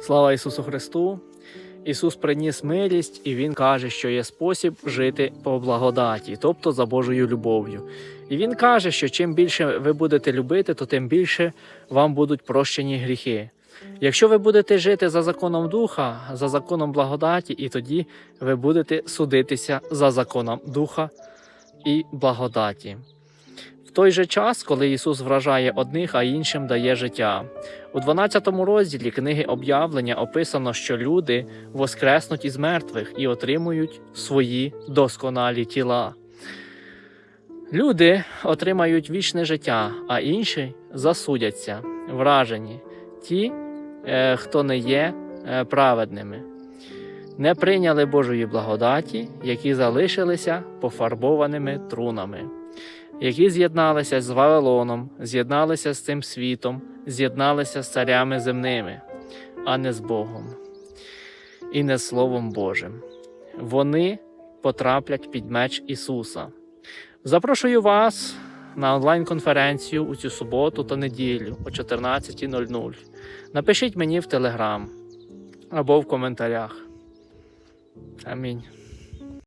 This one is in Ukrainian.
Слава Ісусу Христу! Ісус приніс милість, і Він каже, що є спосіб жити по благодаті, тобто за Божою любов'ю. І Він каже, що чим більше ви будете любити, то тим більше вам будуть прощені гріхи. Якщо ви будете жити за законом Духа, за законом благодаті, і тоді ви будете судитися за законом Духа і благодаті. В той же час, коли Ісус вражає одних, а іншим дає життя. У 12 розділі книги об'явлення описано, що люди воскреснуть із мертвих і отримують свої досконалі тіла. Люди отримають вічне життя, а інші засудяться, вражені, ті, е, хто не є е, праведними, не прийняли Божої благодаті, які залишилися пофарбованими трунами які з'єдналися з Вавилоном, з'єдналися з цим світом, з'єдналися з царями земними, а не з Богом і не Словом Божим. Вони потраплять під меч Ісуса. Запрошую вас на онлайн-конференцію у цю суботу та неділю о 14.00. Напишіть мені в Телеграм або в коментарях. Амінь.